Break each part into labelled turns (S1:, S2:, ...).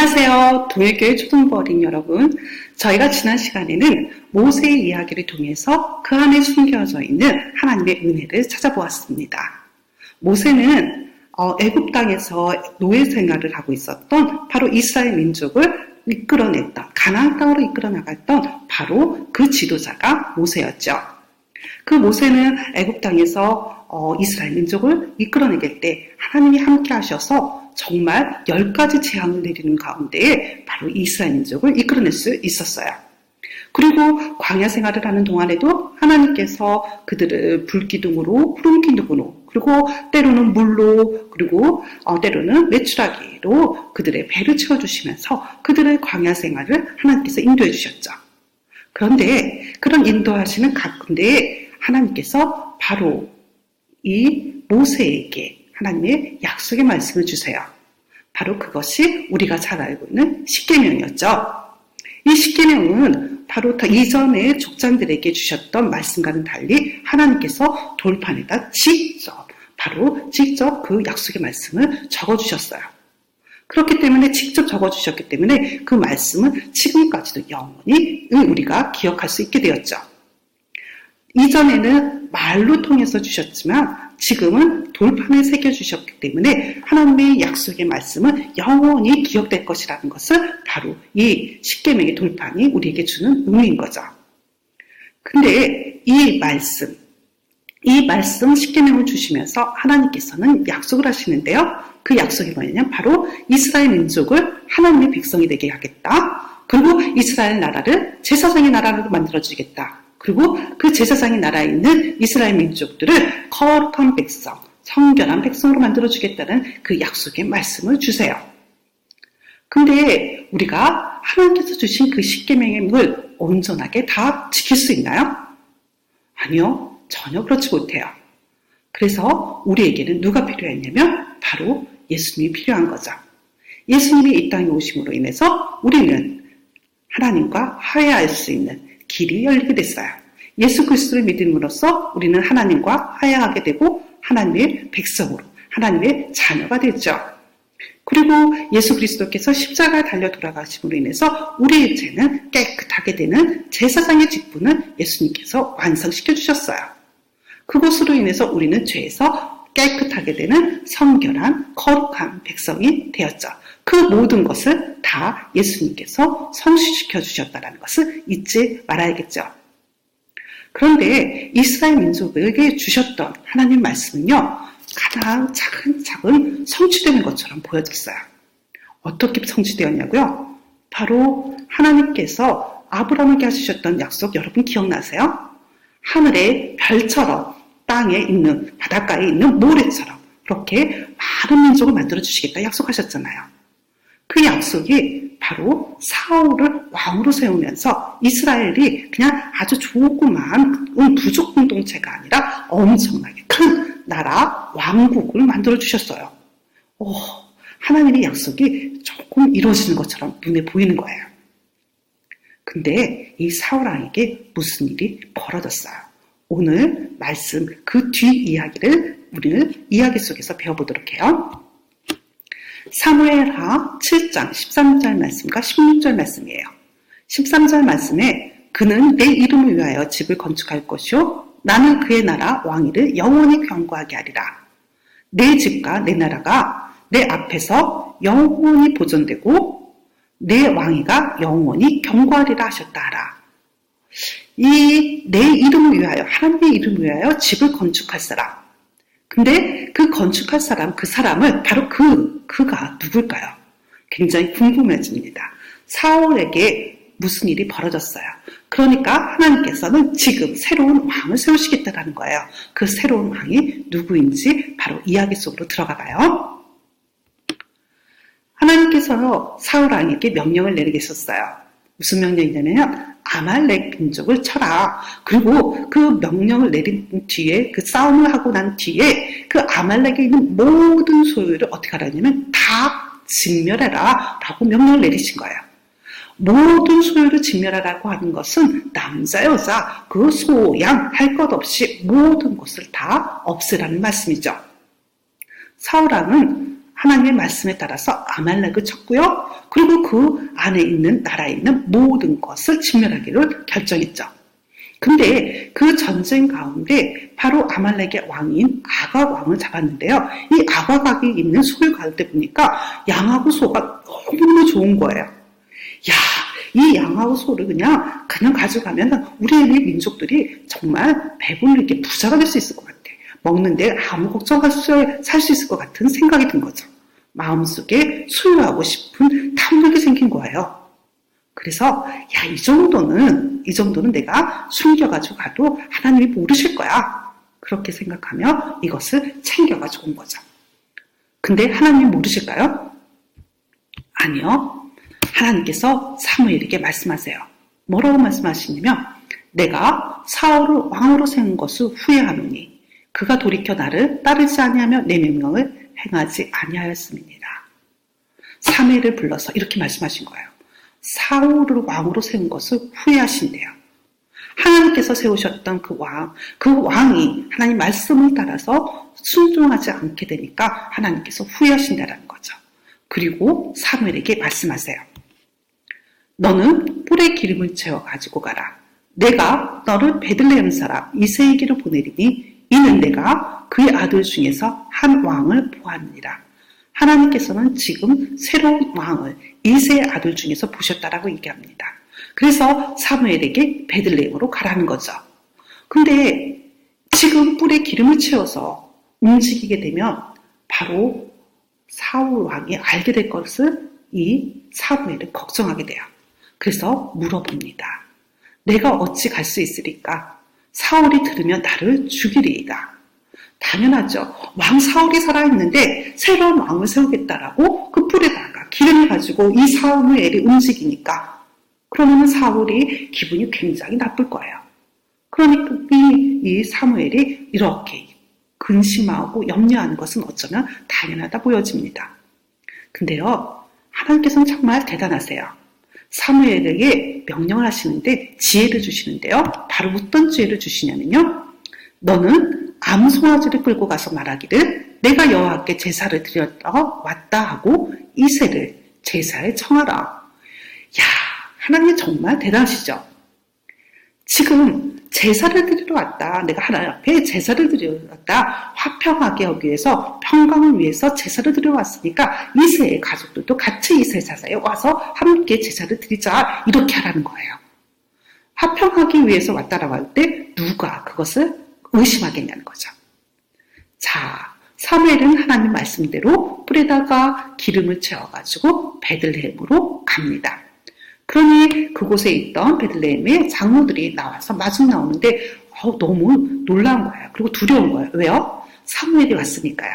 S1: 안녕하세요. 동일교회 초등부 어린 여러분. 저희가 지난 시간에는 모세의 이야기를 통해서 그 안에 숨겨져 있는 하나님의 은혜를 찾아보았습니다. 모세는 어, 애굽 땅에서 노예 생활을 하고 있었던 바로 이스라엘 민족을 이끌어냈던 가나안 땅으로 이끌어 나갔던 바로 그 지도자가 모세였죠. 그 모세는 애굽 땅에서 어, 이스라엘 민족을 이끌어내길 때 하나님이 함께 하셔서 정말 열 가지 재앙을 내리는 가운데에 바로 이스라엘 민족을 이끌어낼 수 있었어요. 그리고 광야 생활을 하는 동안에도 하나님께서 그들을 불기둥으로 푸른 기둥으로 그리고 때로는 물로 그리고 어, 때로는 메추라기로 그들의 배를 채워주시면서 그들의 광야 생활을 하나님께서 인도해 주셨죠. 그런데 그런 인도하시는 가운데에 하나님께서 바로 이 모세에게 하나님의 약속의 말씀을 주세요. 바로 그것이 우리가 잘 알고 있는 십계명이었죠. 이 십계명은 바로 이전에 족장들에게 주셨던 말씀과는 달리 하나님께서 돌판에다 직접 바로 직접 그 약속의 말씀을 적어 주셨어요. 그렇기 때문에 직접 적어 주셨기 때문에 그 말씀은 지금까지도 영원히 우리가 기억할 수 있게 되었죠. 이전에는 말로 통해서 주셨지만 지금은 돌판에 새겨주셨기 때문에 하나님의 약속의 말씀은 영원히 기억될 것이라는 것을 바로 이 십계명의 돌판이 우리에게 주는 의미인 거죠. 근데 이 말씀, 이 말씀 십계명을 주시면서 하나님께서는 약속을 하시는데요. 그 약속이 뭐냐면 바로 이스라엘 민족을 하나님의 백성이 되게 하겠다. 그리고 이스라엘 나라를 제사장의 나라로 만들어 주겠다. 그리고 그 제사장의 나라에 있는 이스라엘 민족들을 거룩한 백성, 성결한 백성으로 만들어주겠다는 그 약속의 말씀을 주세요. 근데 우리가 하나님께서 주신 그 십계명의 물 온전하게 다 지킬 수 있나요? 아니요, 전혀 그렇지 못해요. 그래서 우리에게는 누가 필요했냐면 바로 예수님이 필요한 거죠. 예수님이 이 땅에 오심으로 인해서 우리는 하나님과 화해할 수 있는 길이 열리게 됐어요. 예수 그리스도를 믿음으로써 우리는 하나님과 화해하게 되고 하나님의 백성으로 하나님의 자녀가 됐죠. 그리고 예수 그리스도께서 십자가에 달려 돌아가심으로 인해서 우리의 죄는 깨끗하게 되는 제사장의 직분을 예수님께서 완성시켜 주셨어요. 그것으로 인해서 우리는 죄에서 깨끗하게 되는 성결한 거룩한 백성이 되었죠. 그 모든 것을 다 예수님께서 성취시켜 주셨다는 것을 잊지 말아야겠죠. 그런데 이스라엘 민족에게 주셨던 하나님 말씀은요, 가장 차근차근 성취되는 것처럼 보여졌어요. 어떻게 성취되었냐고요? 바로 하나님께서 아브라함에게 하셨던 약속 여러분 기억나세요? 하늘의 별처럼 땅에 있는 바닷가에 있는 모래처럼 그렇게 많은 민족을 만들어 주시겠다 약속하셨잖아요. 그 약속이 바로 사울을 왕으로 세우면서 이스라엘이 그냥 아주 조그만 부족 공동체가 아니라 엄청나게 큰 나라 왕국을 만들어 주셨어요. 오, 하나님의 약속이 조금 이루어지는 것처럼 눈에 보이는 거예요. 근데 이 사울 왕에게 무슨 일이 벌어졌어요? 오늘 말씀 그뒤 이야기를 우리는 이야기 속에서 배워보도록 해요. 사무엘하 7장 13절 말씀과 16절 말씀이에요. 13절 말씀에 그는 내 이름을 위하여 집을 건축할 것이요 나는 그의 나라 왕위를 영원히 경고하게 하리라. 내 집과 내 나라가 내 앞에서 영원히 보존되고 내 왕위가 영원히 경고하리라 하셨다 하라. 이 내 이름을 위하여 하나님의 이름을 위하여 집을 건축할 사람 근데 그 건축할 사람, 그 사람은 바로 그, 그가 누굴까요? 굉장히 궁금해집니다. 사울에게 무슨 일이 벌어졌어요. 그러니까 하나님께서는 지금 새로운 왕을 세우시겠다는 거예요. 그 새로운 왕이 누구인지 바로 이야기 속으로 들어가 봐요. 하나님께서 사울 왕에게 명령을 내리겠었어요. 무슨 명령이냐면 아말렉 민족을 쳐라. 그리고 그 명령을 내린 뒤에 그 싸움을 하고 난 뒤에 그 아말렉에 있는 모든 소유를 어떻게 하라냐면 다 진멸해라 라고 명령을 내리신 거예요. 모든 소유를 진멸하라고 하는 것은 남자, 여자, 그 소양 할 것 없이 모든 것을 다 없애라는 말씀이죠. 사울왕은 하나님의 말씀에 따라서 아말렉을 쳤고요. 그리고 그 안에 있는 나라에 있는 모든 것을 진멸하기를 결정했죠. 근데 그 전쟁 가운데 바로 아말렉의 왕인 아각 왕을 잡았는데요. 이 아각이 있는 소를 가운데 보니까 양하고 소가 너무너무 좋은 거예요. 야, 이 양하고 소를 그냥 그냥 가져가면 우리 민족들이 정말 배불리게 부자가 될 수 있을 것 같아. 먹는데 아무 걱정할 수살수 있을 것 같은 생각이 든 거죠. 마음속에 소유하고 싶은 탐욕이 생긴 거예요. 그래서 야 이 정도는 이 정도는 내가 숨겨가지고 가도 하나님이 모르실 거야. 그렇게 생각하며 이것을 챙겨가지고 온 거죠. 근데 하나님이 모르실까요? 아니요. 하나님께서 사무엘에게 말씀하세요. 뭐라고 말씀하시냐면 내가 사울을 왕으로 세운 것을 후회하노니 그가 돌이켜 나를 따르지 아니하며 내 명령을 행하지 아니하였습니다. 사무엘을 불러서 이렇게 말씀하신 거예요. 사울을 왕으로 세운 것을 후회하신대요. 하나님께서 세우셨던 그 왕, 그 왕이 하나님 말씀을 따라서 순종하지 않게 되니까 하나님께서 후회하신다는 거죠. 그리고 사무엘에게 말씀하세요. 너는 뿔에 기름을 채워 가지고 가라. 내가 너를 베들레헴 사람 이세에게로 보내리니 이는 내가 그의 아들 중에서 한 왕을 보았느니라. 하나님께서는 지금 새로운 왕을 이세의 아들 중에서 보셨다라고 얘기합니다. 그래서 사무엘에게 베들레헴으로 가라는 거죠. 근데 지금 뿔에 기름을 채워서 움직이게 되면 바로 사울 왕이 알게 될 것을 이 사무엘은 걱정하게 돼요. 그래서 물어봅니다. 내가 어찌 갈 수 있으리까? 사울이 들으면 나를 죽이리이다. 당연하죠. 왕 사울이 살아있는데 새로운 왕을 세우겠다라고 그 뿔에다가 기름을 가지고 이 사무엘이 움직이니까 그러면 사울이 기분이 굉장히 나쁠 거예요. 그러니까 이, 이 사무엘이 이렇게 근심하고 염려하는 것은 어쩌면 당연하다 보여집니다. 근데요, 하나님께서는 정말 대단하세요. 사무엘에게 명령을 하시는데 지혜를 주시는데요. 바로 어떤 지혜를 주시냐면요. 너는 암송아지를 끌고 가서 말하기를 내가 여호와께 제사를 드렸다 왔다 하고 이세를 제사에 청하라. 야, 하나님 정말 대단하시죠? 지금 제사를 드리러 왔다. 내가 하나님 앞에 제사를 드리러 왔다. 화평하게 하기 위해서 평강을 위해서 제사를 드리러 왔으니까 이세의 가족들도 같이 이세 제사에 와서 함께 제사를 드리자. 이렇게 하라는 거예요. 화평하기 위해서 왔다라고 할 때 누가 그것을 의심하겠냐는 거죠. 자, 사무엘은 하나님 말씀대로 뿔에다가 기름을 채워가지고 베들레헴으로 갑니다. 그러니 그곳에 있던 베들레헴의 장로들이 나와서 마중 나오는데 어, 너무 놀라운 거예요. 그리고 두려운 거예요. 왜요? 사무엘이 왔으니까요.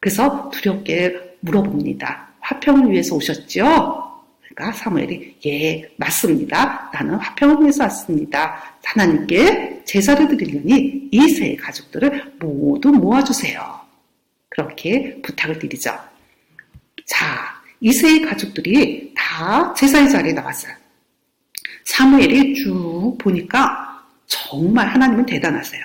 S1: 그래서 두렵게 물어봅니다. 화평을 위해서 오셨지요? 그러니까 사무엘이 예 맞습니다. 나는 화평을 위해서 왔습니다. 하나님께 제사를 드리려니 이세 가족들을 모두 모아주세요. 그렇게 부탁을 드리죠. 자, 이세의 가족들이 다 제사의 자리에 나왔어요. 사무엘이 쭉 보니까 정말 하나님은 대단하세요.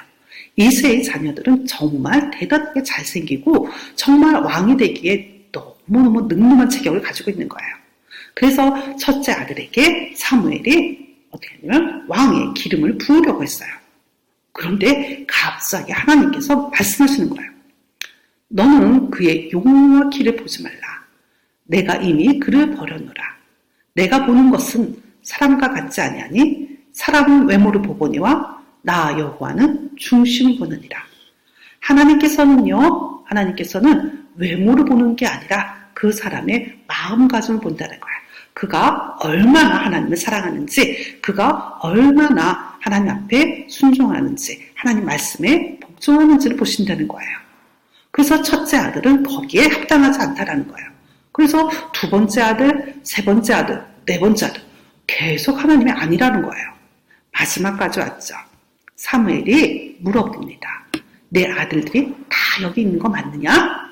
S1: 이세의 자녀들은 정말 대단하게 잘생기고 정말 왕이 되기에 너무너무 능력한 체격을 가지고 있는 거예요. 그래서 첫째 아들에게 사무엘이 어떻게 하냐면 왕의 기름을 부으려고 했어요. 그런데 갑자기 하나님께서 말씀하시는 거예요. 너는 그의 용과 키를 보지 말라. 내가 이미 그를 버려놓으라. 내가 보는 것은 사람과 같지 아니하니 사람은 외모를 보거니와 나 여호와는 중심을 보느니라. 하나님께서는요. 하나님께서는 외모를 보는 게 아니라 그 사람의 마음가짐을 본다는 거야. 그가 얼마나 하나님을 사랑하는지, 그가 얼마나 하나님 앞에 순종하는지, 하나님 말씀에 복종하는지를 보신다는 거예요. 그래서 첫째 아들은 거기에 합당하지 않다라는 거예요. 그래서 두 번째 아들, 세 번째 아들, 네 번째 아들 계속 하나님이 아니라는 거예요. 마지막까지 왔죠. 사무엘이 물어봅니다. 내 아들들이 다 여기 있는 거 맞느냐?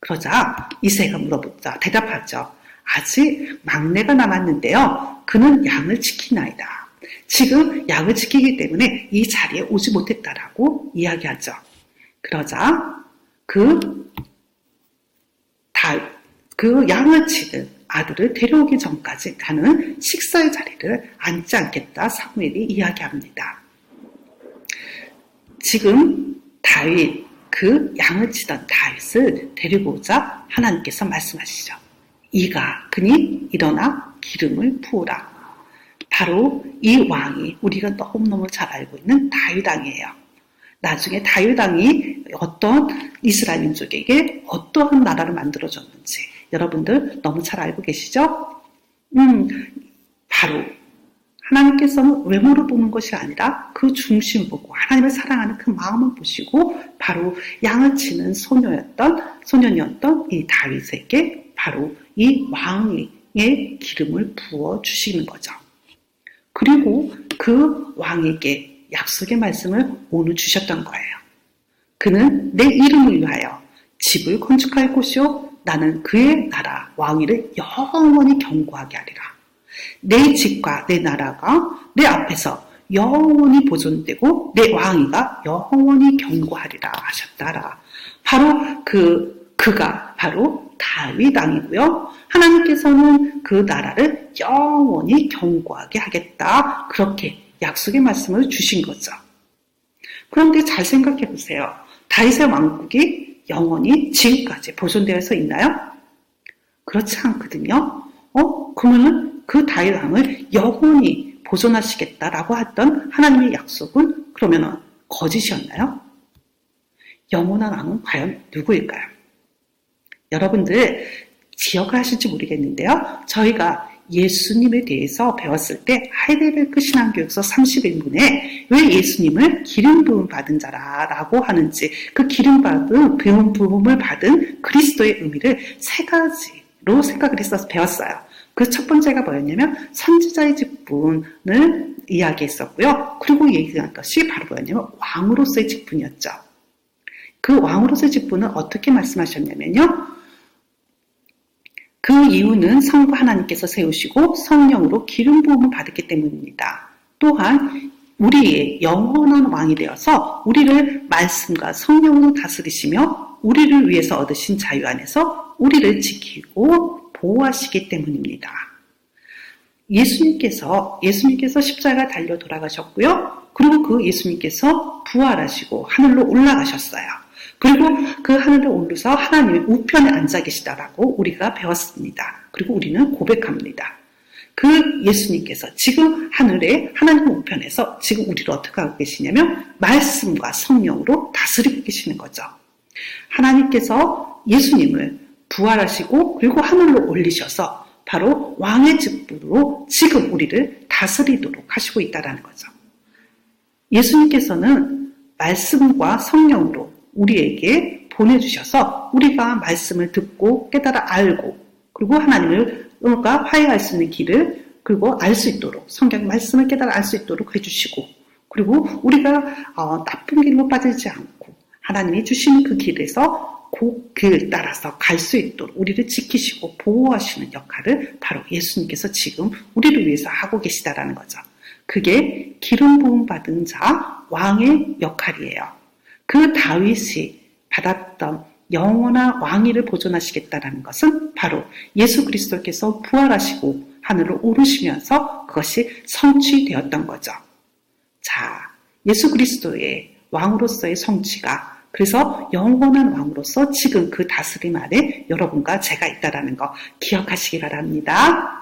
S1: 그러자 이세가 물어보자 대답하죠. 아직 막내가 남았는데요. 그는 양을 지키나이다. 지금 양을 지키기 때문에 이 자리에 오지 못했다라고 이야기하죠. 그러자 그다 그 양을 치는 아들을 데려오기 전까지 가는 식사의 자리를 앉지 않겠다 사무엘이 이야기합니다. 지금 다윗 그 양을 치던 다윗을 데리고 오자 하나님께서 말씀하시죠. 이가 그니 일어나 기름을 부으라. 바로 이 왕이 우리가 너무너무 잘 알고 있는 다윗 왕이에요. 나중에 다윗 왕이 어떤 이스라엘 민족에게 어떠한 나라를 만들어줬는지 여러분들 너무 잘 알고 계시죠? 음, 바로 하나님께서는 외모를 보는 것이 아니라 그 중심을 보고 하나님을 사랑하는 그 마음을 보시고 바로 양을 치는 소녀였던 소년이었던 이 다윗에게 바로 이 왕의 기름을 부어 주시는 거죠. 그리고 그 왕에게 약속의 말씀을 오늘 주셨던 거예요. 그는 내 이름을 위하여 집을 건축할 곳이요 나는 그의 나라 왕위를 영원히 경고하게 하리라. 내 집과 내 나라가 내 앞에서 영원히 보존되고 내 왕위가 영원히 경고하리라 하셨다라. 바로 그 그가 바로 다윗 왕이고요. 하나님께서는 그 나라를 영원히 경고하게 하겠다. 그렇게 약속의 말씀을 주신 거죠. 그런데 잘 생각해 보세요. 다윗의 왕국이 영원히 지금까지 보존되어서 있나요? 그렇지 않거든요. 어? 그러면은 그 다윗 왕을 영원히 보존하시겠다라고 했던 하나님의 약속은 그러면은 거짓이었나요? 영원한 왕은 과연 누구일까요? 여러분들 기억하실지 모르겠는데요. 저희가 예수님에 대해서 배웠을 때 하이델베르크 신앙교육서 31문에 왜 예수님을 기름 부음 받은 자라라고 하는지 그 기름 받은 부음 부음을 받은 그리스도의 의미를 세 가지로 생각을 했어서 배웠어요. 그 첫 번째가 뭐였냐면 선지자의 직분을 이야기했었고요. 그리고 얘기한 것이 바로 뭐였냐면 왕으로서의 직분이었죠. 그 왕으로서의 직분은 어떻게 말씀하셨냐면요. 그 이유는 성부 하나님께서 세우시고 성령으로 기름 부음을 받았기 때문입니다. 또한 우리의 영원한 왕이 되어서 우리를 말씀과 성령으로 다스리시며 우리를 위해서 얻으신 자유 안에서 우리를 지키고 보호하시기 때문입니다. 예수님께서 예수님께서 십자가 달려 돌아가셨고요. 그리고 그 예수님께서 부활하시고 하늘로 올라가셨어요. 그리고 그 하늘에 올르서 하나님의 우편에 앉아 계시다라고 우리가 배웠습니다. 그리고 우리는 고백합니다. 그 예수님께서 지금 하늘에 하나님 우편에서 지금 우리를 어떻게 하고 계시냐면 말씀과 성령으로 다스리고 계시는 거죠. 하나님께서 예수님을 부활하시고 그리고 하늘로 올리셔서 바로 왕의 직분으로 지금 우리를 다스리도록 하시고 있다라는 거죠. 예수님께서는 말씀과 성령으로 우리에게 보내주셔서 우리가 말씀을 듣고 깨달아 알고 그리고 하나님을 과 화해할 수 있는 길을 그리고 알 수 있도록 성경 말씀을 깨달아 알 수 있도록 해주시고 그리고 우리가 어, 나쁜 길로 빠지지 않고 하나님이 주신 그 길에서 그길 따라서 갈 수 있도록 우리를 지키시고 보호하시는 역할을 바로 예수님께서 지금 우리를 위해서 하고 계시다라는 거죠. 그게 기름 부음 받은 자 왕의 역할이에요. 그 다윗이 받았던 영원한 왕위를 보존하시겠다라는 것은 바로 예수 그리스도께서 부활하시고 하늘로 오르시면서 그것이 성취되었던 거죠. 자, 예수 그리스도의 왕으로서의 성취가 그래서 영원한 왕으로서 지금 그 다스림 아래 여러분과 제가 있다라는 거 기억하시기 바랍니다.